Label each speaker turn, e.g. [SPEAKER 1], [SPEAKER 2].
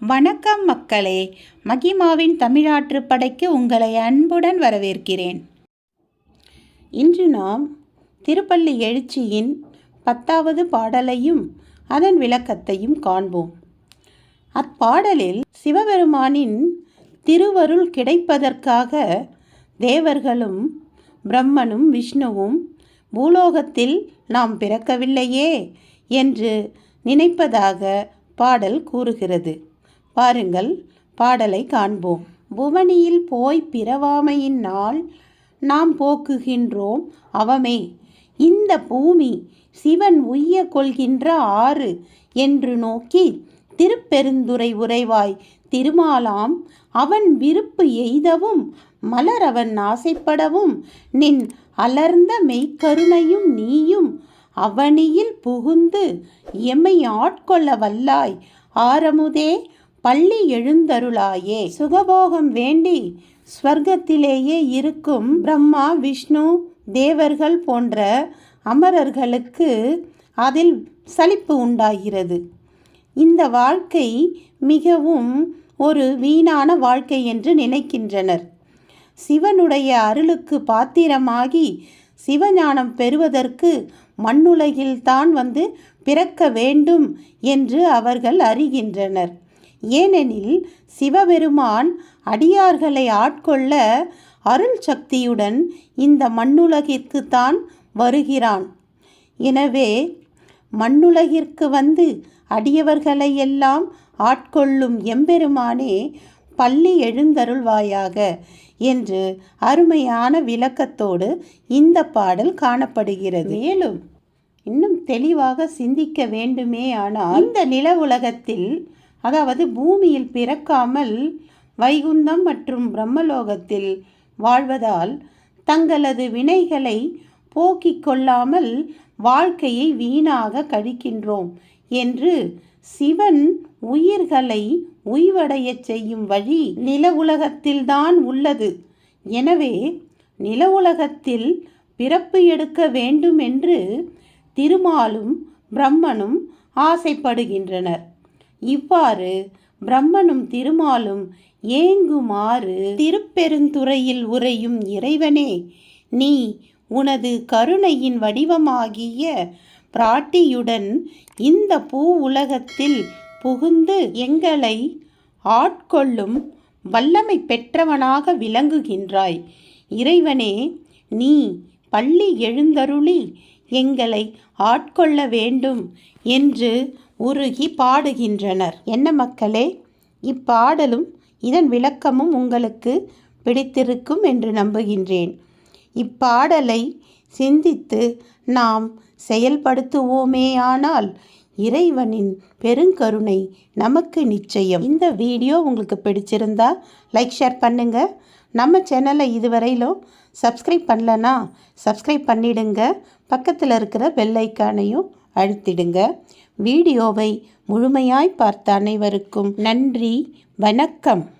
[SPEAKER 1] வணக்கம் மக்களே மகிமாவின் தமிழாற்று படைக்கு உங்களை அன்புடன் வரவேற்கிறேன். இன்று நாம் திருப்பள்ளி எழுச்சியின் பத்தாவது பாடலையும் அதன் விளக்கத்தையும் காண்போம். அப்பாடலில் சிவபெருமானின் திருவருள் கிடைப்பதற்காக தேவர்களும் பிரம்மனும் விஷ்ணுவும் பூலோகத்தில் நாம் பிறக்கவில்லையே என்று நினைப்பதாக பாடல் கூறுகிறது. பாருங்கள் பாடலை காண்போம். புவனியில் போய் பிறவாமையின் நாள் நாம் போக்குகின்றோம் அவமே. இந்த பூமி சிவன் உய்ய கொள்கின்ற ஆறு என்று நோக்கி திருப்பெருந்துரை உறைவாய் திருமாலாம் அவன் விருப்பு எய்தவும் மலர் அவன் ஆசைப்படவும் நின் அலர்ந்த மெய்க்கருணையும் நீயும் அவனியில் புகுந்து எம்மை ஆட்கொள்ள வல்லாய் ஆரமுதே பள்ளி எழுந்தருளாயே. சுகபோகம் வேண்டி ஸ்வர்க்கத்திலேயே இருக்கும் பிரம்மா விஷ்ணு தேவர்கள் போன்ற அமரர்களுக்கு அதில் சலிப்பு உண்டாகிறது. இந்த வாழ்க்கை மிகவும் ஒரு வீணான வாழ்க்கை என்று நினைக்கின்றனர். சிவனுடைய அருளுக்கு பாத்திரமாகி சிவஞானம் பெறுவதற்கு மண்ணுலகில்தான் வந்து பிறக்க வேண்டும் என்று அவர்கள் அறிகின்றனர். ஏனெனில் சிவபெருமான் அடியார்களை ஆட்கொள்ள அருள் சக்தியுடன் இந்த மண்ணுலகிற்கு தான் வருகிறான். எனவே மண்ணுலகிற்கு வந்து அடியவர்களை எல்லாம் ஆட்கொள்ளும் எம்பெருமானே பள்ளி எழுந்தருள்வாயாக என்று அருமையான விளக்கத்தோடு இந்த பாடல் காணப்படுகிறது. மேலும் இன்னும் தெளிவாக சிந்திக்க வேண்டுமே ஆனால் இந்த நில உலகத்தில் அதாவது பூமியில் பிறக்காமல் வைகுந்தம் மற்றும் பிரம்மலோகத்தில் வாழ்வதால் தங்களது வினைகளை போக்கிக் கொள்ளாமல் வாழ்க்கையை வீணாக கழிக்கின்றோம் என்று சிவன் உயிர்களை உய்வடையச் செய்யும் வழி நில உலகத்தில்தான் உள்ளது. எனவே நில உலகத்தில் பிறப்பு எடுக்க வேண்டும் என்று திருமாலும் பிரம்மனும் ஆசைப்படுகின்றனர். இவ்வாறு பிரம்மனும் திருமாலும் ஏங்குமாறு திருப்பெருந்துறையில் உறையும் இறைவனே நீ உனது கருணையின் வடிவமாகிய பிராட்டியுடன் இந்த பூ உலகத்தில் புகுந்து எங்களை ஆட்கொள்ளும் வல்லமை பெற்றவனாக விளங்குகின்றாய். இறைவனே நீ பள்ளி எழுந்தருளி எங்களை ஆட்கொள்ள வேண்டும் என்று உருகி பாடுகின்றனர். என்ன மக்களே இப்பாடலும் இதன் விளக்கமும் உங்களுக்கு பிடித்திருக்கும் என்று நம்புகின்றேன். இப்பாடலை சிந்தித்து நாம் செயல்படுத்துவோமேயானால் இறைவனின் பெருங்கருணை நமக்கு நிச்சயம். இந்த வீடியோ உங்களுக்கு பிடிச்சிருந்தா லைக் ஷேர் பண்ணுங்க. நம்ம சேனலை இதுவரையிலும் சப்ஸ்கிரைப் பண்ணலனா சப்ஸ்கிரைப் பண்ணிடுங்க. பக்கத்தில் இருக்கிற பெல் ஐக்கானையும் அழுத்திடுங்க. வீடியோவை முழுமையாய் பார்த்த அனைவருக்கும் நன்றி வணக்கம்.